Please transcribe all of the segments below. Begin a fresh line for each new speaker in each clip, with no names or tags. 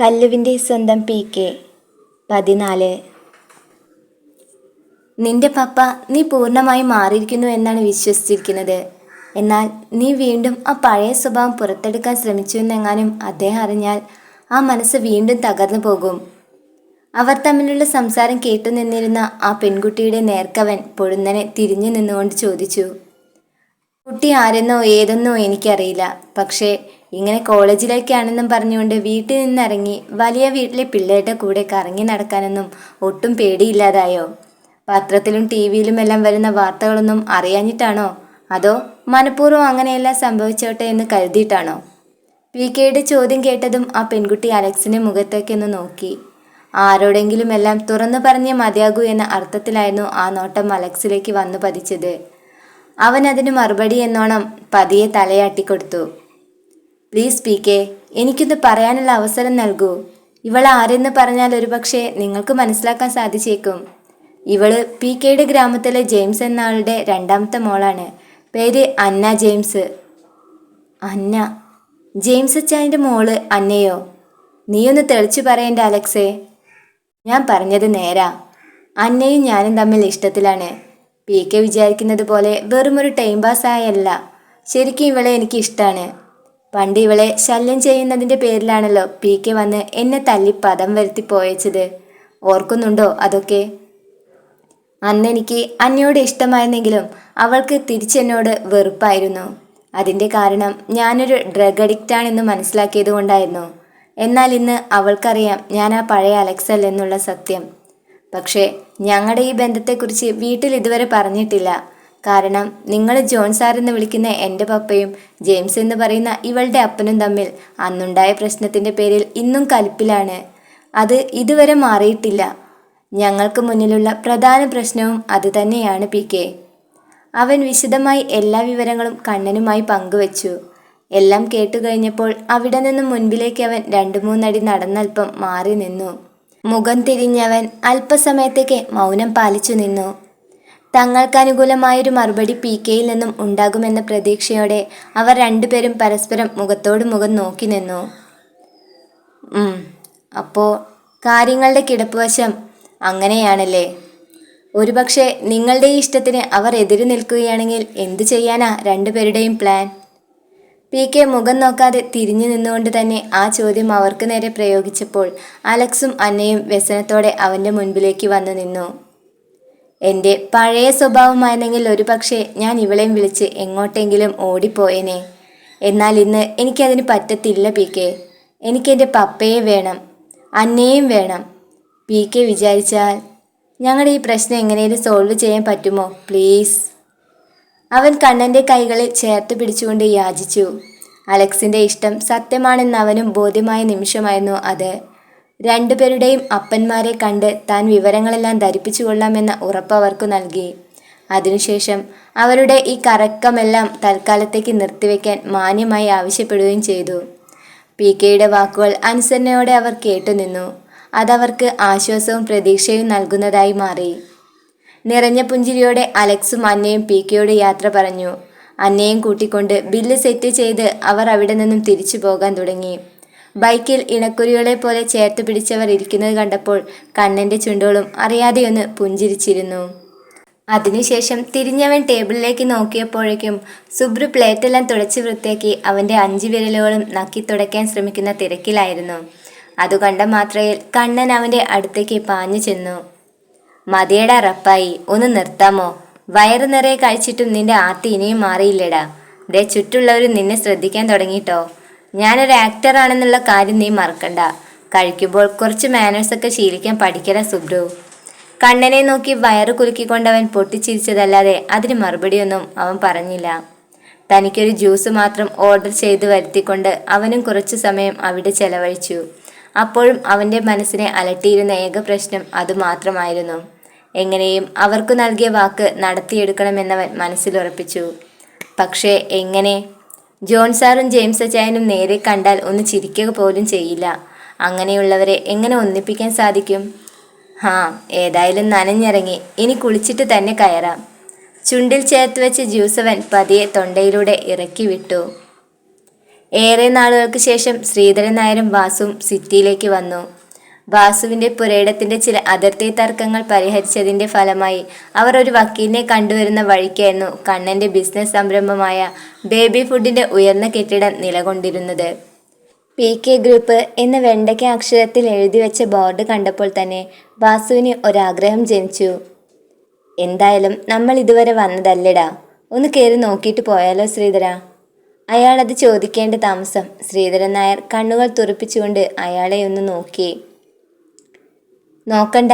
കല്ലുവിന്റെ സ്വന്തം P K. പതിനാല്. നിന്റെ പപ്പ നീ പൂർണമായി മാറിയിരിക്കുന്നു എന്നാണ് വിശ്വസിച്ചിരിക്കുന്നത്. എന്നാൽ നീ വീണ്ടും ആ പഴയ സ്വഭാവം പുറത്തെടുക്കാൻ ശ്രമിച്ചു എന്നെങ്ങാനും അദ്ദേഹം അറിഞ്ഞാൽ ആ മനസ്സ് വീണ്ടും തകർന്നു പോകും. അവർ തമ്മിലുള്ള സംസാരം കേട്ടു നിന്നിരുന്ന ആ പെൺകുട്ടിയുടെ നേർക്കവൻ പൊടുന്നനെ തിരിഞ്ഞു നിന്നുകൊണ്ട് ചോദിച്ചു കുട്ടി ആരെന്നോ ഏതെന്നോ എനിക്കറിയില്ല. പക്ഷേ ഇങ്ങനെ കോളേജിലേക്കാണെന്നും പറഞ്ഞുകൊണ്ട് വീട്ടിൽ നിന്നിറങ്ങി വലിയ വീട്ടിലെ പിള്ളേരുടെ കൂടെ കറങ്ങി നടക്കാനൊന്നും ഒട്ടും പേടിയില്ലാതായോ? പത്രത്തിലും ടി വിയിലുമെല്ലാം വരുന്ന വാർത്തകളൊന്നും അറിയാഞ്ഞിട്ടാണോ? അതോ മനഃപൂർവം അങ്ങനെയെല്ലാം സംഭവിച്ചോട്ടെ എന്ന് കരുതിയിട്ടാണോ? പി കെയുടെ ചോദ്യം കേട്ടതും ആ പെൺകുട്ടി അലക്സിന്റെ മുഖത്തേക്കൊന്ന് നോക്കി. ആരോടെങ്കിലും എല്ലാം തുറന്നു പറഞ്ഞേ മതിയാകൂ എന്ന അർത്ഥത്തിലായിരുന്നു ആ നോട്ടം അലക്സിലേക്ക് വന്നു പതിച്ചത്. അവൻ അതിന് മറുപടി എന്നോണം പതിയെ തലയാട്ടിക്കൊടുത്തു. പ്ലീസ് പി കെ എനിക്കൊന്ന് പറയാനുള്ള അവസരം നൽകൂ. ഇവൾ ആരെന്ന് പറഞ്ഞാൽ ഒരുപക്ഷെ നിങ്ങൾക്ക് മനസ്സിലാക്കാൻ സാധിച്ചേക്കും. ഇവൾ പി കെയുടെ ഗ്രാമത്തിലെ ജെയിംസ് എന്ന ആളുടെ രണ്ടാമത്തെ മോളാണ്. പേര് അന്ന ജെയിംസ്. അന്ന? ജെയിംസ് അച്ചായന്റെ മോൾ അന്നയോ? നീയൊന്ന് തെളിച്ചു പറയേണ്ട അലക്സേ. ഞാൻ പറഞ്ഞത് നേരാ. അന്നയും ഞാനും തമ്മിൽ ഇഷ്ടത്തിലാണ്. പി കെ വിചാരിക്കുന്നത് പോലെ വെറുമൊരു ടൈം പാസ് ആയല്ല. ശരിക്കും ഇവളെ എനിക്ക് ഇഷ്ടമാണ് പണ്ട് ഇവളെ ശല്യം ചെയ്യുന്നതിന്റെ പേരിലാണല്ലോ പി കെ വന്ന് എന്നെ തല്ലി പദം വരുത്തി പോയച്ചത്. ഓർക്കുന്നുണ്ടോ അതൊക്കെ? അന്നെനിക്ക് അന്നയോട് ഇഷ്ടമായിരുന്നെങ്കിലും അവൾക്ക് തിരിച്ചെന്നോട് വെറുപ്പായിരുന്നു. അതിന്റെ കാരണം ഞാനൊരു ഡ്രഗ് അഡിക്റ്റാണെന്ന് മനസ്സിലാക്കിയത് കൊണ്ടായിരുന്നു. എന്നാൽ ഇന്ന് അവൾക്കറിയാം ഞാൻ ആ പഴയ അലക്സ് എന്നുള്ള സത്യം. പക്ഷേ ഞങ്ങളുടെ ഈ ബന്ധത്തെക്കുറിച്ച് വീട്ടിൽ ഇതുവരെ പറഞ്ഞിട്ടില്ല. കാരണം നിങ്ങൾ ജോൺ സാർ എന്ന് വിളിക്കുന്ന എന്റെ പപ്പയും ജെയിംസ് എന്ന് പറയുന്ന ഇവളുടെ അപ്പനും തമ്മിൽ അന്നുണ്ടായ പ്രശ്നത്തിന്റെ പേരിൽ ഇന്നും കലിപ്പിലാണ്. അത് ഇതുവരെ മാറിയിട്ടില്ല. ഞങ്ങൾക്ക് മുന്നിലുള്ള പ്രധാന പ്രശ്നവും അതുതന്നെയാണ് പി കെ. അവൻ വിശദമായി എല്ലാ വിവരങ്ങളും കണ്ണനുമായി പങ്കുവച്ചു. എല്ലാം കേട്ടു കഴിഞ്ഞപ്പോൾ അവിടെ നിന്നും മുൻപിലേക്ക് അവൻ രണ്ടു മൂന്നടി നടന്നൽപ്പം മാറി നിന്നു. മുഖം തിരിഞ്ഞവൻ അല്പസമയത്തേക്ക് മൗനം പാലിച്ചു നിന്നു. തങ്ങൾക്ക് അനുകൂലമായൊരു മറുപടി പി കെയിൽ നിന്നും ഉണ്ടാകുമെന്ന പ്രതീക്ഷയോടെ അവർ രണ്ടുപേരും പരസ്പരം മുഖത്തോട് മുഖം നോക്കി നിന്നു. അപ്പോൾ അപ്പോ കാര്യങ്ങളുടെ കിടപ്പുവശം അങ്ങനെയാണല്ലേ? ഒരുപക്ഷെ നിങ്ങളുടെ ഈ ഇഷ്ടത്തിന് അവർ എതിര് നിൽക്കുകയാണെങ്കിൽ എന്തു ചെയ്യാനാ രണ്ടുപേരുടെയും പ്ലാൻ? പി കെ മുഖം നോക്കാതെ തിരിഞ്ഞു നിന്നുകൊണ്ട് തന്നെ ആ ചോദ്യം അവർക്ക് നേരെ പ്രയോഗിച്ചപ്പോൾ അലക്സും അന്നയും വ്യസനത്തോടെ അവന്റെ മുൻപിലേക്ക് വന്നു നിന്നു. എന്റെ പഴയ സ്വഭാവമായിരുന്നെങ്കിൽ ഒരുപക്ഷെ ഞാൻ ഇവളെയും വിളിച്ച് എങ്ങോട്ടെങ്കിലും ഓടിപ്പോയേനെ. എന്നാൽ ഇന്ന് എനിക്കതിന് പറ്റത്തില്ല പി കെ. എനിക്കെന്റെ പപ്പയെ വേണം അന്നയെയും വേണം. പി കെ വിചാരിച്ചാൽ ഞങ്ങളുടെ ഈ പ്രശ്നം എങ്ങനെയും സോൾവ് ചെയ്യാൻ പറ്റുമോ പ്ലീസ്? അവൻ കണ്ണന്റെ കൈകളിൽ ചേർത്ത് പിടിച്ചുകൊണ്ട് യാചിച്ചു. അലക്സിന്റെ ഇഷ്ടം സത്യമാണെന്ന് അവനും ബോധ്യമായ നിമിഷമായിരുന്നു അത്. രണ്ടുപേരുടെയും അപ്പന്മാരെ കണ്ട് താൻ വിവരങ്ങളെല്ലാം ധരിപ്പിച്ചു കൊള്ളാമെന്ന ഉറപ്പ് അവർക്ക് നൽകി. അതിനുശേഷം അവരുടെ ഈ കറക്കമെല്ലാം തൽക്കാലത്തേക്ക് നിർത്തിവെക്കാൻ മാന്യമായി ആവശ്യപ്പെടുകയും ചെയ്തു. പി കെയുടെ വാക്കുകൾ അനുസരണയോടെ അവർ കേട്ടുനിന്നു അതവർക്ക് ആശ്വാസവും പ്രതീക്ഷയും നൽകുന്നതായി മാറി. നിറഞ്ഞ പുഞ്ചിരിയോടെ അലക്സും അന്നയും പി കെയോട് യാത്ര പറഞ്ഞു. അന്നയും കൂട്ടിക്കൊണ്ട് ബില്ല് സെറ്റ് ചെയ്ത് അവർ അവിടെ നിന്നും തിരിച്ചു പോകാൻ തുടങ്ങി. ബൈക്കിൽ ഇണക്കുരികളെ പോലെ ചേർത്ത് പിടിച്ചവർ ഇരിക്കുന്നത് കണ്ടപ്പോൾ കണ്ണന്റെ ചുണ്ടുകളും അറിയാതെയൊന്ന് പുഞ്ചിരിച്ചിരുന്നു. അതിനുശേഷം തിരിഞ്ഞവൻ ടേബിളിലേക്ക് നോക്കിയപ്പോഴേക്കും സുബ്രു പ്ലേറ്റെല്ലാം തുടച്ച് വൃത്തിയാക്കി അവന്റെ അഞ്ച് വിരലുകളും നക്കി തുടയ്ക്കാൻ ശ്രമിക്കുന്ന തിരക്കിലായിരുന്നു. അതു കണ്ട മാത്രയിൽ കണ്ണൻ അവന്റെ അടുത്തേക്ക് പാഞ്ഞു ചെന്നു. മതിയടാ റപ്പായി ഒന്ന് നിർത്താമോ? വയറ് നിറയെ കഴിച്ചിട്ടും നിന്റെ ആർത്തി ഇനിയും മാറിയില്ലടാ. ദേ ചുറ്റുള്ളവരും നിന്നെ ശ്രദ്ധിക്കാൻ തുടങ്ങിട്ടോ ഞാനൊരു ആക്ടർ ആണെന്നുള്ള കാര്യം നീ മറക്കണ്ട. കഴിക്കുമ്പോൾ കുറച്ച് മാനേഴ്സൊക്കെ ശീലിക്കാൻ പഠിക്കല സുബ്രു. കണ്ണനെ നോക്കി വയറ് കുലുക്കിക്കൊണ്ടവൻ പൊട്ടിച്ചിരിച്ചതല്ലാതെ അതിന് മറുപടിയൊന്നും അവൻ പറഞ്ഞില്ല. തനിക്കൊരു ജ്യൂസ് മാത്രം ഓർഡർ ചെയ്ത് വരുത്തിക്കൊണ്ട് അവനും കുറച്ചു സമയം അവിടെ ചെലവഴിച്ചു. അപ്പോഴും അവന്റെ മനസ്സിനെ അലട്ടിയിരുന്ന ഏക പ്രശ്നം അതുമാത്രമായിരുന്നു എങ്ങനെയും അവർക്കു നൽകിയ വാക്ക് നടത്തിയെടുക്കണമെന്നവൻ മനസ്സിലുറപ്പിച്ചു. പക്ഷേ എങ്ങനെ ജോൺ സാറും ജെയിംസ് അച്ചായനും നേരെ കണ്ടാൽ ഒന്ന് ചിരിക്കുക പോലും ചെയ്യില്ല. അങ്ങനെയുള്ളവരെ എങ്ങനെ ഒന്നിപ്പിക്കാൻ സാധിക്കും? ഹാ ഏതായാലും നനഞ്ഞിറങ്ങി. ഇനി കുളിച്ചിട്ട് തന്നെ കയറാം. ചുണ്ടിൽ ചേർത്ത് വെച്ച ജ്യൂസവൻ പതിയെ തൊണ്ടയിലൂടെ ഇറക്കി വിട്ടു. ഏറെ നാളുകൾക്ക് ശേഷം ശ്രീധരൻ നായരും വാസുവും സിറ്റിയിലേക്ക് വന്നു. വാസുവിന്റെ പുരയിടത്തിന്റെ ചില അതിർത്തി തർക്കങ്ങൾ പരിഹരിച്ചതിന്റെ ഫലമായി അവർ ഒരു വക്കീലിനെ കണ്ടുവരുന്ന വഴിക്കായിരുന്നു കണ്ണന്റെ ബിസിനസ് സംരംഭമായ ബേബി ഫുഡിന്റെ ഉയർന്ന കെട്ടിടം നിലകൊണ്ടിരുന്നത്. പി കെ ഗ്രൂപ്പ് എന്ന വെണ്ടയ്ക്ക അക്ഷരത്തിൽ എഴുതി വെച്ച ബോർഡ് കണ്ടപ്പോൾ തന്നെ വാസുവിന് ഒരാഗ്രഹം ജനിച്ചു. എന്തായാലും നമ്മൾ ഇതുവരെ വന്നതല്ലടാ. ഒന്ന് കയറി നോക്കിയിട്ട് പോയാലോ ശ്രീധര? അയാളത് ചോദിക്കേണ്ട താമസം ശ്രീധരൻ നായർ കണ്ണുകൾ തുറപ്പിച്ചുകൊണ്ട് അയാളെ ഒന്ന് നോക്കി. നോക്കണ്ട.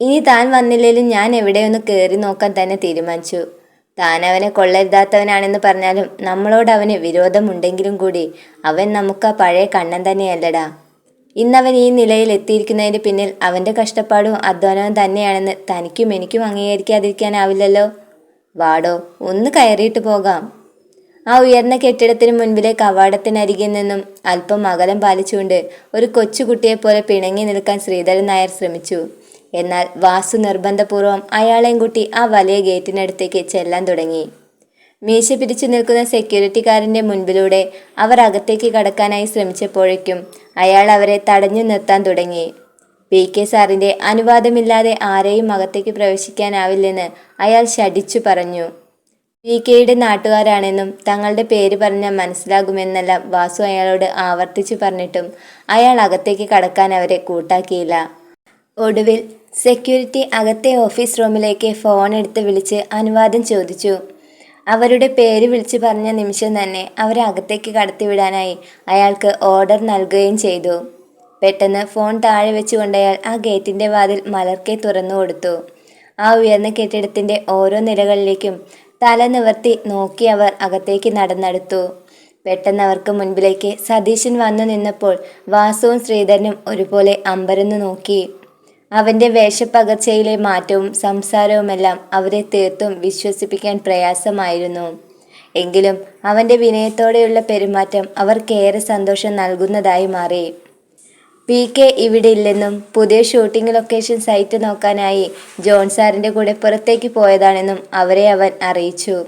ഇനി താൻ വന്നില്ലേലും ഞാൻ എവിടെയൊന്ന് കയറി നോക്കാൻ തന്നെ തീരുമാനിച്ചു. താൻ അവനെ കൊള്ളരുതാത്തവനാണെന്ന് പറഞ്ഞാലും നമ്മളോട് അവന് വിരോധമുണ്ടെങ്കിലും കൂടി അവൻ നമുക്ക് ആ പഴയ കണ്ണൻ തന്നെയല്ലടാ. ഇന്നവൻ ഈ നിലയിൽ എത്തിയിരിക്കുന്നതിന് പിന്നിൽ അവന്റെ കഷ്ടപ്പാടും അധ്വാനവും തന്നെയാണെന്ന് തനിക്കും എനിക്കും അംഗീകരിക്കാതിരിക്കാനാവില്ലല്ലോ. വാടോ ഒന്ന് കയറിയിട്ട് പോകാം. ആ ഉയർന്ന കെട്ടിടത്തിന് മുൻപിലെ കവാടത്തിനരികിൽ നിന്നും അല്പം അകലം പാലിച്ചുകൊണ്ട് ഒരു കൊച്ചുകുട്ടിയെപ്പോലെ പിണങ്ങി നിൽക്കാൻ ശ്രീധരൻ നായർ ശ്രമിച്ചു. എന്നാൽ വാസു നിർബന്ധപൂർവം അയാളെയും കൂട്ടി ആ വലിയ ഗേറ്റിനടുത്തേക്ക് ചെല്ലാൻ തുടങ്ങി. മീശ പിരിച്ചു നിൽക്കുന്ന സെക്യൂരിറ്റിക്കാരന്റെ മുൻപിലൂടെ അവർ അകത്തേക്ക് കടക്കാനായി ശ്രമിച്ചപ്പോഴേക്കും അയാൾ അവരെ തടഞ്ഞു നിർത്താൻ തുടങ്ങി. പി. കെ. സാറിന്റെ അനുവാദമില്ലാതെ ആരെയും അകത്തേക്ക് പ്രവേശിക്കാനാവില്ലെന്ന് അയാൾ ശടിച്ചു പറഞ്ഞു. പി കെയുടെ നാട്ടുകാരാണെന്നും തങ്ങളുടെ പേര് പറഞ്ഞാൽ മനസ്സിലാകുമെന്നെല്ലാം വാസു അയാളോട് ആവർത്തിച്ചു പറഞ്ഞിട്ടും അയാൾ അകത്തേക്ക് കടക്കാൻ അവരെ കൂട്ടാക്കിയില്ല. ഒടുവിൽ സെക്യൂരിറ്റി അകത്തെ ഓഫീസ് റൂമിലേക്ക് ഫോൺ എടുത്ത് വിളിച്ച് അനുവാദം ചോദിച്ചു. അവരുടെ പേര് വിളിച്ചു പറഞ്ഞ നിമിഷം തന്നെ അവരെ അകത്തേക്ക് കടത്തിവിടാനായി അയാൾക്ക് ഓർഡർ നൽകുകയും ചെയ്തു. പെട്ടെന്ന് ഫോൺ താഴെ വെച്ചുകൊണ്ട് അയാൾ ആ ഗേറ്റിന്റെ വാതിൽ മലർക്കെ തുറന്നു കൊടുത്തു. ആ ഉയർന്ന കെട്ടിടത്തിന്റെ ഓരോ നിലകളിലേക്കും തല നിവർത്തി നോക്കി അവർ അകത്തേക്ക് നടന്നെടുത്തു. പെട്ടെന്ന് അവർക്ക് മുൻപിലേക്ക് സതീശൻ വന്നു നിന്നപ്പോൾ വാസുവും ശ്രീധരനും ഒരുപോലെ അമ്പരന്നു നോക്കി. അവന്റെ വേഷപ്പകർച്ചയിലെ മാറ്റവും സംസാരവുമെല്ലാം അവരെ തീർത്തും വിശ്വസിപ്പിക്കാൻ പ്രയാസമായിരുന്നു. എങ്കിലും അവന്റെ വിനയത്തോടെയുള്ള പെരുമാറ്റം അവർക്കേറെ സന്തോഷം നൽകുന്നതായി മാറി. പി കെ ഇവിടെ ഇല്ലെന്നും പുതിയ ഷൂട്ടിംഗ് ലൊക്കേഷൻ സൈറ്റ് നോക്കാനായി ജോൺ സാറിന്റെ കൂടെ പുറത്തേക്ക് പോയതാണെന്നും അവരെ അവൻ അറിയിച്ചു.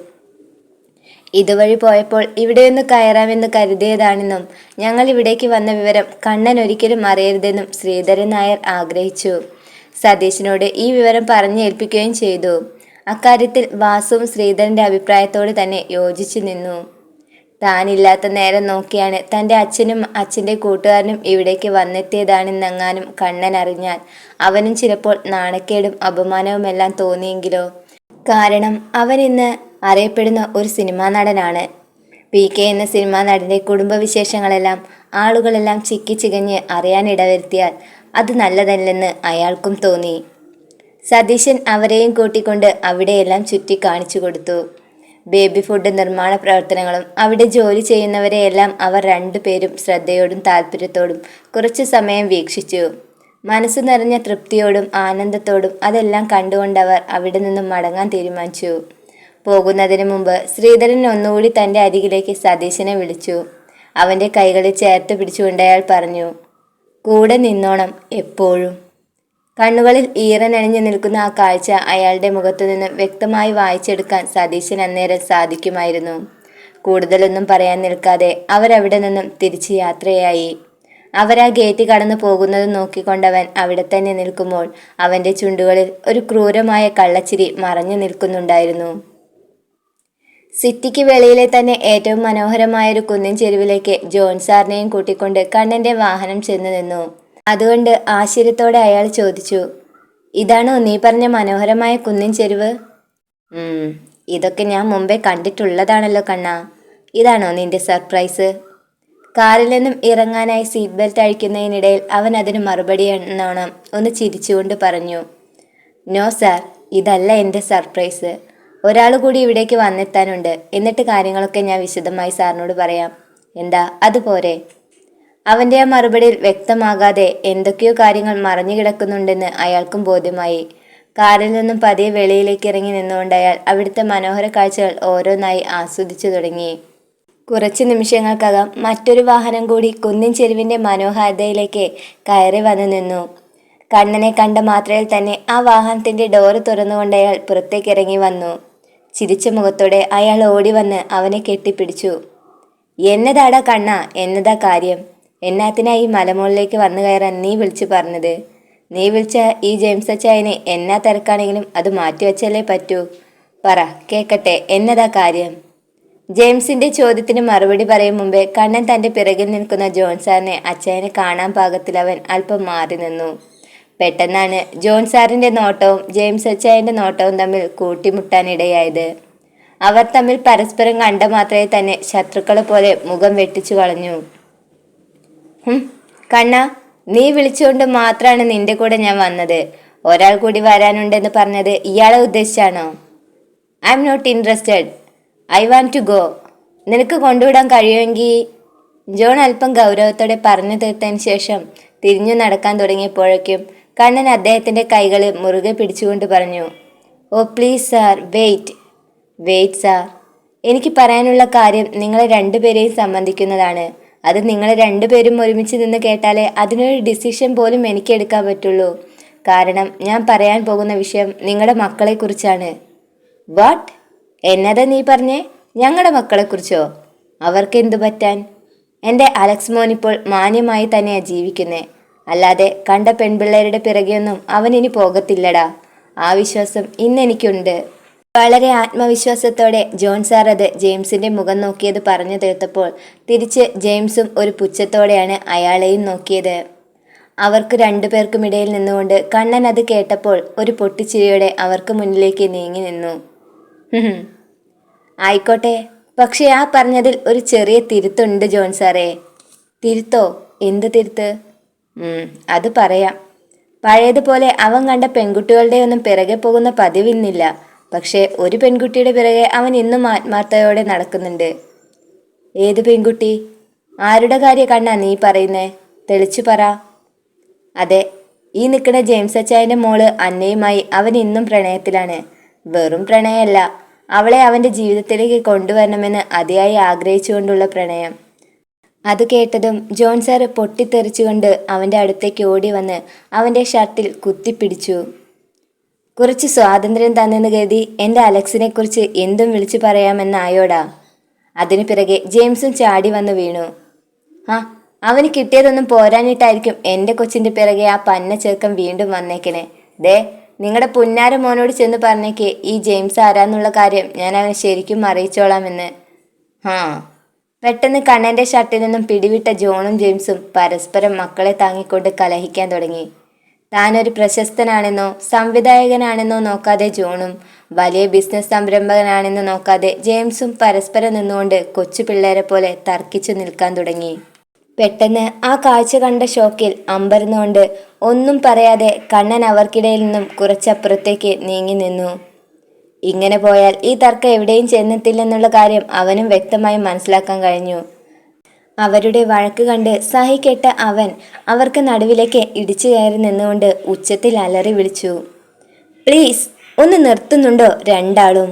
ഇതുവഴി പോയപ്പോൾ ഇവിടെയൊന്ന് കയറാമെന്ന് കരുതിയതാണെന്നും ഞങ്ങൾ ഇവിടേക്ക് വന്ന വിവരം കണ്ണൻ ഒരിക്കലും അറിയരുതെന്നും ശ്രീധരൻ നായർ ആഗ്രഹിച്ചു. സതീശനോട് ഈ വിവരം പറഞ്ഞേൽപ്പിക്കുകയും ചെയ്തു. അക്കാര്യത്തിൽ വാസുവും ശ്രീധരന്റെ അഭിപ്രായത്തോട് തന്നെ യോജിച്ചു നിന്നു. താനില്ലാത്ത നേരം നോക്കിയാണ് തന്റെ അച്ഛനും അച്ഛന്റെ കൂട്ടുകാരനും ഇവിടേക്ക് വന്നെത്തിയതാണെന്നെങ്ങാനും കണ്ണൻ അറിഞ്ഞാൽ. അവനും ചിലപ്പോൾ നാണക്കേടും അപമാനവുമെല്ലാം തോന്നിയെങ്കിലോ? കാരണം അവൻ ഇന്ന് അറിയപ്പെടുന്ന ഒരു സിനിമാ നടനാണ്. പി കെ എന്ന സിനിമാ നടന്റെ കുടുംബവിശേഷങ്ങളെല്ലാം ആളുകളെല്ലാം ചിക്കി ചികഞ്ഞ് അറിയാനിടവരുത്തിയാൽ അത് നല്ലതല്ലെന്ന് അയാൾക്കും തോന്നി. സതീശൻ അവരെയും കൂട്ടിക്കൊണ്ട് അവിടെയെല്ലാം ചുറ്റി കാണിച്ചു കൊടുത്തു. ബേബി ഫുഡ് നിർമ്മാണ പ്രവർത്തനങ്ങളും അവിടെ ജോലി ചെയ്യുന്നവരെയെല്ലാം അവർ രണ്ടുപേരും ശ്രദ്ധയോടും താല്പര്യത്തോടും കുറച്ചു സമയം വീക്ഷിച്ചു. മനസ്സ് നിറഞ്ഞ തൃപ്തിയോടും ആനന്ദത്തോടും അതെല്ലാം കണ്ടുകൊണ്ടവർ അവിടെ നിന്നും മടങ്ങാൻ തീരുമാനിച്ചു. പോകുന്നതിന് മുമ്പ് ശ്രീധരൻ ഒന്നുകൂടി തന്റെ അരികിലേക്ക് സതീശനെ വിളിച്ചു. അവന്റെ കൈകളിൽ ചേർത്ത് പിടിച്ചുകൊണ്ടയാൾ പറഞ്ഞു കൂടെ നിന്നോണം എപ്പോഴും. കണ്ണുകളിൽ ഈറനണിഞ്ഞു നിൽക്കുന്ന ആ കാഴ്ച അയാളുടെ മുഖത്തു നിന്ന് വ്യക്തമായി വായിച്ചെടുക്കാൻ സതീശൻ അന്നേരം സാധിക്കുമായിരുന്നു. കൂടുതലൊന്നും പറയാൻ നിൽക്കാതെ അവരവിടെ നിന്നും തിരിച്ച് യാത്രയായി. അവരാ ഗേറ്റ് കടന്നു പോകുന്നത് നോക്കിക്കൊണ്ടവൻ അവിടെ തന്നെ നിൽക്കുമ്പോൾ അവന്റെ ചുണ്ടുകളിൽ ഒരു ക്രൂരമായ കള്ളച്ചിരി മറഞ്ഞു നിൽക്കുന്നുണ്ടായിരുന്നു. സിറ്റിക്ക് വെളിയിലെ തന്നെ ഏറ്റവും മനോഹരമായ ഒരു കുന്നിൻ ചെരുവിലേക്ക് ജോൺ സാറിനെയും കൂട്ടിക്കൊണ്ട് കണ്ണന്റെ വാഹനം ചെന്നു നിന്നു. അതുകൊണ്ട് ആശ്ചര്യത്തോടെ അയാൾ ചോദിച്ചു ഇതാണോ നീ പറഞ്ഞ മനോഹരമായ കുന്നിൻ ചെരുവ്? ഇതൊക്കെ ഞാൻ മുമ്പേ കണ്ടിട്ടുള്ളതാണല്ലോ കണ്ണ. ഇതാണോ നിന്റെ സർപ്രൈസ്? കാറിൽ നിന്നും ഇറങ്ങാനായി സീറ്റ് ബെൽറ്റ് അഴിക്കുന്നതിനിടയിൽ അവൻ അതിന് മറുപടി എന്നോണം ഒന്ന് ചിരിച്ചുകൊണ്ട് പറഞ്ഞു. നോ സാർ ഇതല്ല എന്റെ സർപ്രൈസ്. ഒരാൾ കൂടി ഇവിടേക്ക് വന്നെത്താനുണ്ട്. എന്നിട്ട് കാര്യങ്ങളൊക്കെ ഞാൻ വിശദമായി സാറിനോട് പറയാം. എന്താ അതുപോരെ അവന്റെ ആ മറുപടിയിൽ വ്യക്തമാകാതെ എന്തൊക്കെയോ കാര്യങ്ങൾ മറഞ്ഞു കിടക്കുന്നുണ്ടെന്ന് അയാൾക്കും ബോധ്യമായി. കാറിൽ നിന്നും പതിയെ വെളിയിലേക്ക് ഇറങ്ങി നിന്നുകൊണ്ട് അയാൾ അവിടുത്തെ മനോഹര കാഴ്ചകൾ ഓരോന്നായി ആസ്വദിച്ചു തുടങ്ങി. കുറച്ച് നിമിഷങ്ങൾക്കകം മറ്റൊരു വാഹനം കൂടി കുന്നിൻ ചെരുവിന്റെ മനോഹാരിതയിലേക്ക് കയറി വന്നു നിന്നു. കണ്ണനെ കണ്ട മാത്രയിൽ തന്നെ ആ വാഹനത്തിന്റെ ഡോറ് തുറന്നുകൊണ്ട് അയാൾ പുറത്തേക്ക് ഇറങ്ങി വന്നു. ചിരിച്ച മുഖത്തോടെ അയാൾ ഓടി വന്ന് അവനെ കെട്ടിപ്പിടിച്ചു. എന്നതാടാ കണ്ണ? എന്നതാ കാര്യം? എന്നാത്തിനാ ഈ മലമുകളിലേക്ക് വന്നു കയറാൻ നീ വിളിച്ചു പറഞ്ഞത്? നീ വിളിച്ച ഈ ജെയിംസ് അച്ചായനെ എന്നാ തിരക്കാണെങ്കിലും അത് മാറ്റിവെച്ചല്ലേ പറ്റൂ? പറ കേക്കട്ടെ എന്നതാ കാര്യം? ജെയിംസിന്റെ ചോദ്യത്തിന് മറുപടി പറയും മുമ്പേ കണ്ണൻ തന്റെ പിറകിൽ നിൽക്കുന്ന ജോൺ സാറിനെ അച്ചായനെ കാണാൻ പാകത്തിൽ അവൻ അല്പം മാറി നിന്നു. പെട്ടെന്നാണ് ജോൺ സാറിന്റെ നോട്ടവും ജെയിംസ് അച്ചായന്റെ നോട്ടവും തമ്മിൽ കൂട്ടിമുട്ടാനിടയായത്. അവർ തമ്മിൽ പരസ്പരം കണ്ട മാത്രമേ തന്നെ ശത്രുക്കളെ പോലെ മുഖം വെട്ടിച്ചു കളഞ്ഞു. കണ്ണ നീ വിളിച്ചുകൊണ്ട് മാത്രമാണ് നിന്റെ കൂടെ ഞാൻ വന്നത്. ഒരാൾ കൂടി വരാനുണ്ടെന്ന് പറഞ്ഞത് ഇയാളെ ഉദ്ദേശിച്ചാണോ? I'm not interested I want to go നിനക്ക് കൊണ്ടുവിടാൻ കഴിയുമെങ്കിൽ ജോൺ അല്പം ഗൗരവത്തോടെ പറഞ്ഞു തീർത്തതിന് ശേഷം തിരിഞ്ഞു നടക്കാൻ തുടങ്ങിയപ്പോഴേക്കും കണ്ണൻ അദ്ദേഹത്തിന്റെ കൈകൾ മുറുകെ പിടിച്ചുകൊണ്ട് പറഞ്ഞു ഓ please sir wait wait sir എനിക്ക് പറയാനുള്ള കാര്യം നിങ്ങളെ രണ്ടുപേരെയും സംബന്ധിക്കുന്നതാണ്. അത് നിങ്ങൾ രണ്ടുപേരും ഒരുമിച്ച് നിന്ന് കേട്ടാലേ അതിനൊരു ഡിസിഷൻ പോലും എനിക്ക് എടുക്കാൻ പറ്റുള്ളൂ. കാരണം ഞാൻ പറയാൻ പോകുന്ന വിഷയം നിങ്ങളുടെ മക്കളെക്കുറിച്ചാണ്. വാട്ട് എന്നതാ നീ പറഞ്ഞേ? ഞങ്ങളുടെ മക്കളെക്കുറിച്ചോ? അവർക്ക് എന്തു പറ്റാൻ? എന്റെ അലക്സ് മോൻ ഇപ്പോൾ മാന്യമായി തന്നെയാ ജീവിക്കുന്നേ. അല്ലാതെ കണ്ട പെൺപിള്ളേരുടെ പിറകെയൊന്നും അവനിനി പോകത്തില്ലടാ. ആ വിശ്വാസം ഇന്നെനിക്കുണ്ട്. വളരെ ആത്മവിശ്വാസത്തോടെ ജോൺ സാർ അത് ജെയിംസിന്റെ മുഖം നോക്കിയത് പറഞ്ഞു തീർത്തപ്പോൾ തിരിച്ച് ജെയിംസും ഒരു പുച്ഛത്തോടെയാണ് അയാളെയും നോക്കിയത്. അവർക്ക് രണ്ടുപേർക്കും ഇടയിൽ നിന്നുകൊണ്ട് കണ്ണൻ അത് കേട്ടപ്പോൾ ഒരു പൊട്ടിച്ചിരിയോടെ അവർക്ക് മുന്നിലേക്ക് നീങ്ങി നിന്നു. ആയിക്കോട്ടെ പക്ഷെ ആ പറഞ്ഞതിൽ ഒരു ചെറിയ തിരുത്തുണ്ട് ജോൺ സാറേ. തിരുത്തോ? എന്ത് തിരുത്ത്? അത് പറയാം. പഴയതുപോലെ അവൻ കണ്ട പെൺകുട്ടികളുടെ ഒന്നും പിറകെ പോകുന്ന പതിവിന്നില്ല. പക്ഷേ ഒരു പെൺകുട്ടിയുടെ പിറകെ അവൻ ഇന്നും ആത്മാർത്ഥതയോടെ നടക്കുന്നുണ്ട്. ഏത് പെൺകുട്ടി? ആരുടെ കാര്യം കണ്ണാ നീ പറയുന്നേ? തെളിച്ചു പറ. അതെ ഈ നിൽക്കുന്ന ജെയിംസ് അച്ചായന്റെ മോൾ അന്നയുമായി അവൻ ഇന്നും പ്രണയത്തിലാണ്. വെറും പ്രണയമല്ല അവളെ അവന്റെ ജീവിതത്തിലേക്ക് കൊണ്ടുവരണമെന്ന് അതിയായി ആഗ്രഹിച്ചുകൊണ്ടുള്ള പ്രണയം. അത് കേട്ടതും ജോൺ സാറ് പൊട്ടിത്തെറിച്ചുകൊണ്ട് അവന്റെ അടുത്തേക്ക് ഓടി വന്ന് അവന്റെ ഷർട്ടിൽ കുത്തിപ്പിടിച്ചു. കുറച്ച് സ്വാതന്ത്ര്യം തന്നെന്ന് കരുതി എന്റെ അലക്സിനെ കുറിച്ച് എന്തും വിളിച്ചു പറയാമെന്നായോടാ അതിനു പിറകെ ജെയിംസും ചാടി വന്നു വീണു. ആ അവന് കിട്ടിയതൊന്നും പോരാനിട്ടായിരിക്കും എന്റെ കൊച്ചിന്റെ പിറകെ ആ പന്ന ചെറുക്കൻ വീണ്ടും വന്നേക്കണേ. ദേ നിങ്ങളുടെ പുന്നാര മോനോട് ചെന്ന് പറഞ്ഞേക്ക് ഈ ജെയിംസ് ആരാന്നുള്ള കാര്യം ഞാൻ അവനെ ശരിക്കും അറിയിച്ചോളാമെന്ന്. ആ പെട്ടെന്ന് കണ്ണന്റെ ഷർട്ടിൽ നിന്നും പിടിവിട്ട ജോണും ജെയിംസും പരസ്പരം മക്കളെ താങ്ങിക്കൊണ്ട് കലഹിക്കാൻ തുടങ്ങി. താനൊരു പ്രശസ്തനാണെന്നോ സംവിധായകനാണെന്നോ നോക്കാതെ ജോണും വലിയ ബിസിനസ് സംരംഭകനാണെന്ന് നോക്കാതെ ജെയിംസും പരസ്പരം നിന്നുകൊണ്ട് കൊച്ചു പിള്ളേരെ പോലെ തർക്കിച്ചു നിൽക്കാൻ തുടങ്ങി. പെട്ടെന്ന് ആ കാഴ്ച കണ്ട ഷോക്കിൽ അമ്പരന്നുകൊണ്ട് ഒന്നും പറയാതെ കണ്ണൻ അവർക്കിടയിൽ നിന്നും കുറച്ചപ്പുറത്തേക്ക് നീങ്ങി നിന്നു. ഇങ്ങനെ പോയാൽ ഈ തർക്കം എവിടെയും ചെന്നെത്തില്ലെന്നുള്ള കാര്യം അവനും വ്യക്തമായി മനസ്സിലാക്കാൻ കഴിഞ്ഞു. അവരുടെ വഴക്ക് കണ്ട് സഹിക്കെട്ട അവൻ അവർക്ക് നടുവിലേക്ക് ഇടിച്ചു കയറി നിന്നുകൊണ്ട് ഉച്ചത്തിൽ അലറി വിളിച്ചു പ്ലീസ് ഒന്ന് നിർത്തുന്നുണ്ടോ രണ്ടാളും?